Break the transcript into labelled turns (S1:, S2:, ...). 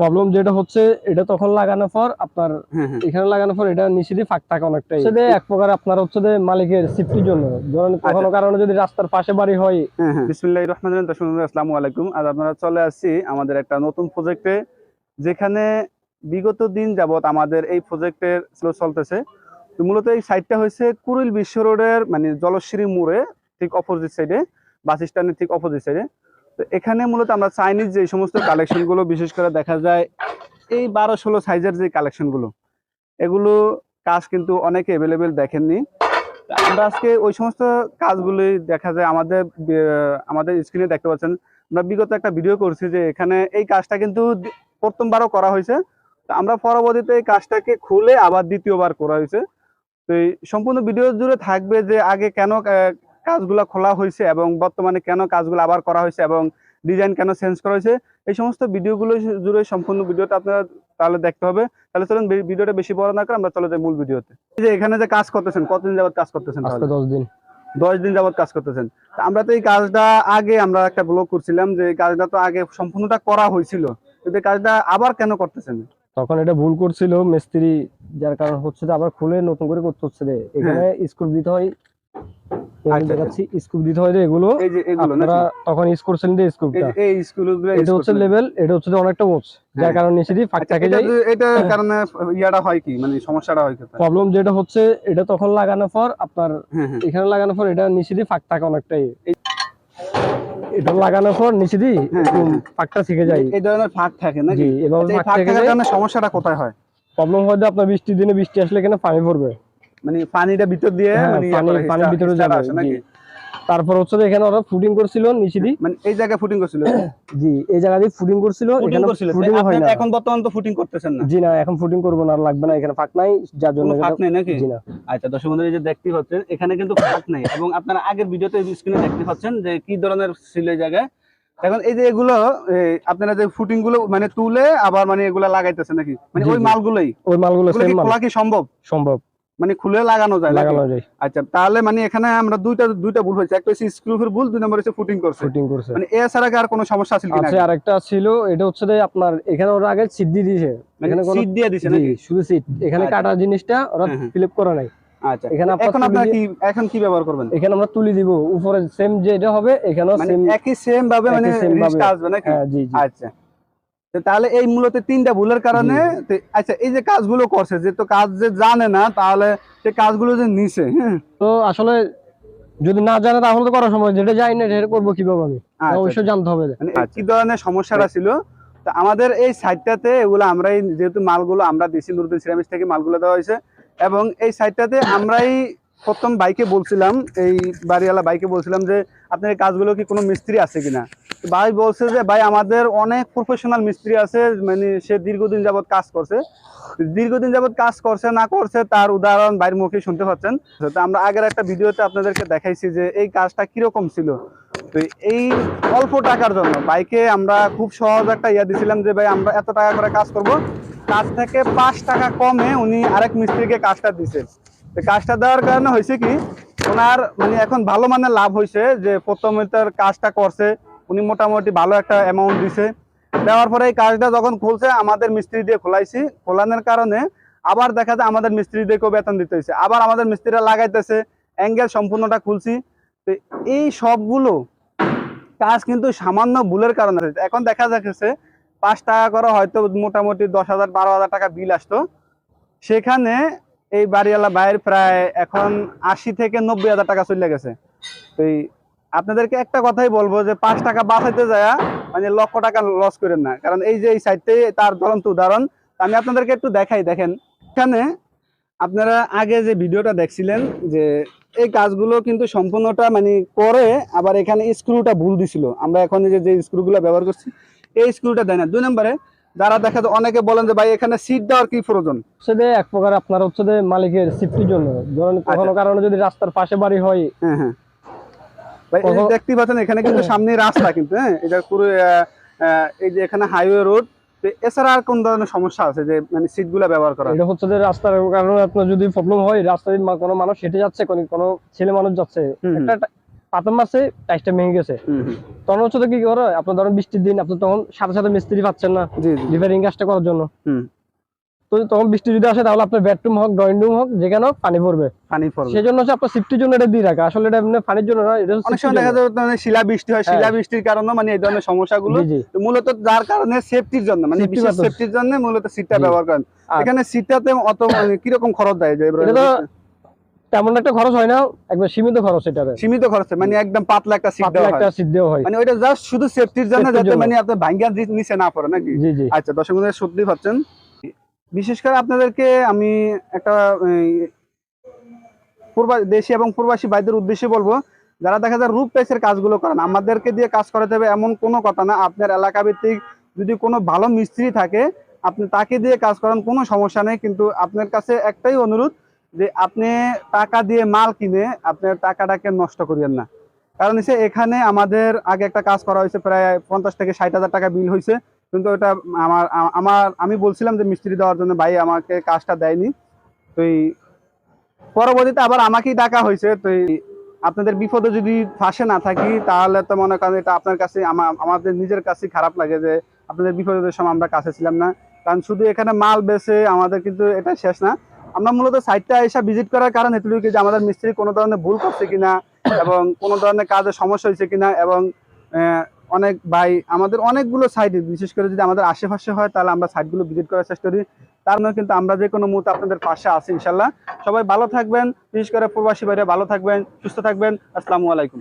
S1: Problem যেটা হচ্ছে এটা তখন লাগানোর পর আপনার
S2: হ্যাঁ হ্যাঁ।
S1: এখানে লাগানোর পর এটা নিচে দিয়ে ফাঁক থাকে অনেকটাই। সেটা এক প্রকার আপনার হচ্ছে যে মালিকের সেফটির জন্য। ধরেন কখনো কারণে যদি রাস্তার পাশে বাড়ি হয়
S2: হ্যাঁ হ্যাঁ। বিসমিল্লাহির রহমানির রহিম। দর্শক আসসালামু আলাইকুম। আজ আপনারা চলে আসছি আমাদের একটা নতুন প্রজেক্টে যেখানে বিগত দিন যাবত আমাদের এই প্রজেক্টের স্লো চলতেছে। তো মূলত এই সাইডটা হয়েছে কুড়িল বিশ্ব রোডের মানে জলশ্রী মোড়ে ঠিক অপোজিট সাইডে বাস স্ট্যান্ডের ঠিক অপোজিট সাইডে তো এখানে মূলত আমরা চাইনিজ যে সমস্ত কালেকশনগুলো, বিশেষ করে দেখা যায় এই বারো ষোলো সাইজের যে কালেকশনগুলো, এগুলো কাজ কিন্তু অনেকে অ্যাভেলেবেল দেখেননি। আমরা আজকে ওই সমস্ত কাজগুলি দেখা যায় আমাদের আমাদের স্ক্রিনে দেখতে পাচ্ছেন। আমরা বিগত একটা ভিডিও করছি যে এখানে এই কাজটা কিন্তু প্রথমবারও করা হয়েছে। তো আমরা পরবর্তীতে এই কাজটাকে খুলে আবার দ্বিতীয়বার করা হয়েছে। তো এই সম্পূর্ণ ভিডিও জুড়ে থাকবে যে আগে কেন কাজগুলো খোলা হয়েছে এবং বর্তমানে কেন কাজগুলো আবার করা হয়েছে এবং ডিজাইন কেন চেঞ্জ করা হয়েছে এই সমস্ত ভিডিওগুলো জুড়ে সম্পূর্ণ ভিডিওটা আপনারা তাহলে দেখতে হবে। তাহলে চলুন ভিডিওটা বেশি বড় না করে আমরা চলে যাই মূল ভিডিওতে। এই যে এখানে যে কাজ করতেছেন কতদিন যাবত কাজ করতেছেন
S1: দশ দিন।
S2: দশ দিন যাবত কাজ করতেছেন। আমরা তো এই কাজটা আগে আমরা একটা ব্লগ করছিলাম যে এই কাজটা তো আগে সম্পূর্ণটা করা হয়েছিল। কিন্তু এই কাজটা আবার কেন করতেছেন?
S1: তখন এটা ভুল করছিল মিস্ত্রি যার কারণ হচ্ছে যে আবার খুলে নতুন করে করতে হচ্ছে এখানে দিতে হয় এই
S2: আচ্ছা,
S1: দেখাচ্ছি স্ক্রু দিতে হয় এগুলো
S2: এই যে এগুলো
S1: আপনারা তখন ইউজ করছেন যে
S2: এই এই স্কুলগুলো
S1: এটা হচ্ছে লেভেল এটা হচ্ছে অনেকটা উঁচ। যার
S2: হ্যাঁ।
S1: কারণে নিচে দিয়ে ফাঁক থাকে যায়।
S2: এটা কারণে ইয়াটা হয় কি? মানে সমস্যাটা হয় কোথায়?
S1: প্রবলেম যেটা হচ্ছে এটা তখন লাগানোর পর আপনার এখানে লাগানোর পর এটা নিচে ফাঁক থাকে অনেকটাই। এটা লাগানোর পর নিচে দিয়ে একটু। ফাঁকটা থেকে যায়।
S2: এই ধরনের ফাঁক থাকে নাকি?
S1: এভাবে
S2: আচ্ছা,
S1: ফাঁক
S2: ফাঁক থাকার কারণে সমস্যাটা কোথায় হয়?
S1: প্রবলেম হয় যে আপনার বৃষ্টির দিনে বৃষ্টি আসলে এখানে পানি পড়বে?
S2: মানে পানিটা ভিতর দিয়ে
S1: হ্যাঁ,
S2: মানে
S1: পানির ভিতরে যাবে,
S2: নাকি?
S1: তারপর হচ্ছে এখানে ওরা ফুডিং করছিল নিচে
S2: মানে এই জায়গায় ফুটিং করছিল?
S1: জি এই জায়গা দিয়ে ফুডিং করছিল এখানে ফুডিং হয় না।
S2: এখন বর্তমান তো ফুটিং করতেছেন না?
S1: জি না এখন ফুডিং করব না আর লাগবে না এখানে ফাঁক নাই যার জন্য
S2: ফাঁক নেই নাকি?
S1: জি না।
S2: আচ্ছা দর্শক বন্ধুরা এই যে দেখতে পাচ্ছেন এখানে কিন্তু ফাঁক নাই এবং আপনারা আগের ভিডিওতে স্ক্রিনে দেখতে পাচ্ছেন যে কি ধরনের ছিল এই জায়গায়। এখন এই যে এগুলো আপনারা যে ফুটিংগুলো মানে তুলে আবার মানে এগুলা লাগাইতেছে নাকি? মানে ওই। মালগুলোই?
S1: ওই মালগুলো সেম মাল।
S2: কি সম্ভব?
S1: সম্ভব।
S2: মানে খুলে লাগানো যায়
S1: লাগানো যায়।
S2: আচ্ছা তাহলে মানে এখানে আমরা দুইটা দুইটা ভুল হয়েছে। একটা হচ্ছে স্ক্রুফের ভুল দুই নম্বর হচ্ছে ফুটিং করছে।
S1: শুটিং করছে।
S2: মানে এছাড়া কি আর কোনো সমস্যা আছে কিনা
S1: আছে আরেকটা ছিল এটা হচ্ছে যে আপনার এখানে ওরা আগে সিট দিয়ে দিয়েছে।
S2: মানে
S1: এখানে কোনো
S2: সিট দিয়ে
S1: জি,
S2: নাকি?
S1: শুধু সিট এখানে
S2: আচ্ছা।
S1: কাটা জিনিসটা ওরা
S2: হ্যাঁ, হ্যাঁ।
S1: করা নাই।
S2: আচ্ছা।
S1: এখানে
S2: এখন আপনারা কি এখন কি ব্যবহার করবেন?
S1: এখানে আমরা তুলি দিব। উপরে সেম যেটা হবে এখানেও
S2: মানে
S1: সেম
S2: একই সেম ভাবে মানে আসবে নাকি?
S1: হ্যাঁ জি জি।
S2: আচ্ছা। তাহলে এই মূলত তিনটা ভুলের কারণে আচ্ছা এই যে কাজগুলো করছে যে তো কাজ যে জানে না তাহলে সে কাজগুলো যে নিছে হ্যাঁ?
S1: তো আসলে যদি না জানে তাহলে তো করার সময় যেটা জানি না এটা করব কীভাবে আমি?
S2: আচ্ছা,
S1: অবশ্যই জানতে হবে
S2: মানে কি ধরনের সমস্যাটা ছিল? তো আমাদের এই সাইডটাতে এগুলো আমরাই যেহেতু মালগুলো আমরা দিছি নুরুদ্দিন সিরামিস থেকে মালগুলো দেওয়া হয়েছে। এবং এই সাইডটাতে আমরাই প্রথম বাইকে বলছিলাম, এই বাড়িওয়ালা বাইকে বলছিলাম যে, আপনার কাজগুলো কি কোনো মিস্ত্রি আছে কিনা? ভাই বলছে যে, ভাই আমাদের অনেক প্রফেশনাল মিস্ত্রি আছে মানে সে দীর্ঘদিন যাবত কাজ করছে। দীর্ঘদিন যাবত কাজ করছে, না করছে, তার উদাহরণ বাইরের মুখে শুনতে পাচ্ছেন। তো আমরা আগের একটা ভিডিওতে আপনাদেরকে দেখাইছি যে, এই কাজটা কীরকম ছিল। তো এই অল্প টাকার জন্য বাইকে আমরা খুব সহজ একটা ইয়া দিছিলাম যে, ভাই আমরা এত টাকা করে কাজ করব। কাজ থেকে পাঁচ টাকা কমে উনি আরেক মিস্ত্রিকে কাজটা দিছে। কাজটা দেওয়ার কারণে হয়েছে কি, ওনার মানে এখন ভালো মানের লাভ হয়েছে যে প্রথমে তার কাজটা করছে, উনি মোটামুটি ভালো একটা অ্যামাউন্ট দিছে। দেওয়ার পরে এই কাজটা যখন খুলছে, আমাদের মিস্ত্রি দিয়ে খোলাইছি। খোলানোর কারণে আবার দেখা যায় আমাদের মিস্ত্রি মিস্ত্রিদেরকেও বেতন দিতে হয়েছে। আবার আমাদের মিস্ত্রিরা লাগাইতেছে অ্যাঙ্গেল সম্পূর্ণটা খুলছি। তো এই সবগুলো কাজ কিন্তু সামান্য ভুলের কারণে। এখন দেখা যাচ্ছে পাঁচ টাকা করে হয়তো মোটামুটি দশ হাজার, বারো হাজার টাকা বিল আসতো। সেখানে এই বাড়িওয়ালা বাইর প্রায় এখন আশি থেকে নব্বই হাজার টাকা চলে গেছে। তো আপনাদেরকে একটা কথাই বলব যে, পাঁচ টাকা বাঁচাইতে যায় মানে লক্ষ টাকা লস করেন না। কারণ এই যে এই সাইডটাই তার জ্বলন্ত উদাহরণ আমি আপনাদেরকে একটু দেখাই। দেখেন, এখানে আপনারা আগে যে ভিডিওটা দেখছিলেন যে, এই কাজগুলো কিন্তু সম্পূর্ণটা মানে করে আবার এখানে স্ক্রুটা ভুল দিছিল। আমরা এখন যে যে স্ক্রুগুলো ব্যবহার করছি, এই স্ক্রুটা দেয় না। দুই নম্বরে যারা দেখা যায় অনেকে বলেন যে ভাই এখানে সিট দেওয়ার কি প্রয়োজন?
S1: যে এক প্রকার আপনার হচ্ছে যে মালিকের সেফটির জন্য। ধরেন
S2: আচ্ছা।
S1: কখনো কারণে যদি রাস্তার পাশে বাড়ি হয়
S2: হ্যাঁ হ্যাঁ। ভাই দেখতেই পাচ্ছেন এখানে কিন্তু সামনে রাস্তা কিন্তু হ্যাঁ? এটা পুরো এই যে এখানে হাইওয়ে রোড এছাড়া আর কোন ধরনের সমস্যা আছে যে মানে সিটগুলো ব্যবহার করা
S1: এটা হচ্ছে যে রাস্তার কারণে আপনার যদি প্রবলেম হয় রাস্তায় কোনো মানুষ হেঁটে যাচ্ছে কোনো কোনো ছেলে মানুষ যাচ্ছে। একটা পাথর মারছে টাইসটা ভেঙে গেছে। তখন হচ্ছে তো কি করে আপনার ধরেন বৃষ্টির দিন আপনি তখন সাথে সাথে মিস্ত্রি পাচ্ছেন না রিপেয়ারিং কাজটা করার জন্য। তো তখন বৃষ্টি যদি আসে তাহলে আপনার বেডরুম হোক ড্রয়িং রুম হোক যেখানে হোক পানি পড়বে।
S2: পানি পড়বে।
S1: সেই জন্য হচ্ছে আপনার সিফটির জন্য এটা দিয়ে রাখা। আসলে এটা এমনি পানির জন্য না এটা
S2: অনেক সময় দেখা যায় মানে শিলা বৃষ্টি হয় শিলা
S1: হ্যাঁ।
S2: বৃষ্টির কারণে মানে এই ধরনের সমস্যাগুলো মূলত যার কারণে সেফটির জন্য মানে বিশেষ সেফটির জন্য মূলত সিটটা ব্যবহার করেন। এখানে সিটটাতে অত মানে কীরকম খরচ দেয় যে
S1: এটা তেমন একটা খরচ হয় না একবার সীমিত খরচ এটারে
S2: সীমিত খরচে মানে একদম পাতলা একটা সিট দেওয়া
S1: একটা সিট দেওয়া হয়।
S2: মানে ওইটা জাস্ট শুধু সেফটির জন্য যাতে মানে আপনি ভাঙ্গা নিচে না পড়ে নাকি?
S1: জি জি।
S2: আচ্ছা দর্শক বন্ধুরা সত্যি পাচ্ছেন। বিশেষ করে আপনাদেরকে আমি একটা দেশি এবং প্রবাসী ভাইদের উদ্দেশ্যে বলব যারা দেখা যায় রূপ টাইসের কাজগুলো করেন আমাদেরকে দিয়ে কাজ করাতে হবে এমন কোনো কথা না। আপনার এলাকা ভিত্তিক যদি কোনো ভালো মিস্ত্রি থাকে আপনি তাকে দিয়ে কাজ করেন কোনো সমস্যা নেই। কিন্তু আপনার কাছে একটাই অনুরোধ যে আপনি টাকা দিয়ে মাল কিনে আপনার টাকাটাকে নষ্ট করিয়েন না। কারণ হচ্ছে এখানে আমাদের আগে একটা কাজ করা হয়েছে, প্রায় পঞ্চাশ থেকে ষাট হাজার টাকা বিল হয়েছে। কিন্তু ওটা আমার আমার, আমি বলছিলাম যে মিস্ত্রি দেওয়ার জন্য, ভাই, আমাকে কাজটা দেয়নি। তো পরবর্তীতে আবার আমাকেই ডাকা হয়েছে। তো আপনাদের বিপদে যদি ফাঁসে না থাকি, তাহলে তো মনে করেন এটা আপনার কাছে, আমা- আমাদের নিজের কাছে খারাপ লাগে যে আপনাদের বিপদের সময় আমরা কাছে ছিলাম না। কারণ শুধু এখানে মাল বেচে আমাদের কিন্তু এটা শেষ না। আমরা মূলত সাইটটা এসে ভিজিট করার কারণ এটুকু যে আমাদের মিস্ত্রি কোনো ধরনের ভুল করছে কিনা এবং কোনো ধরনের কাজে সমস্যা হয়েছে কিনা এবং অনেক ভাই, আমাদের অনেকগুলো সাইট বিশেষ করে যদি আমাদের আশেপাশে হয় তাহলে আমরা সাইটগুলো ভিজিট করার চেষ্টা করি। তার মানে কিন্তু আমরা যে কোনো মুহূর্তে আপনাদের পাশে আছি ইনশাল্লাহ সবাই ভালো থাকবেন, বিশেষ করে প্রবাসী বাইরে ভালো থাকবেন, সুস্থ থাকবেন। আসসালামু আলাইকুম।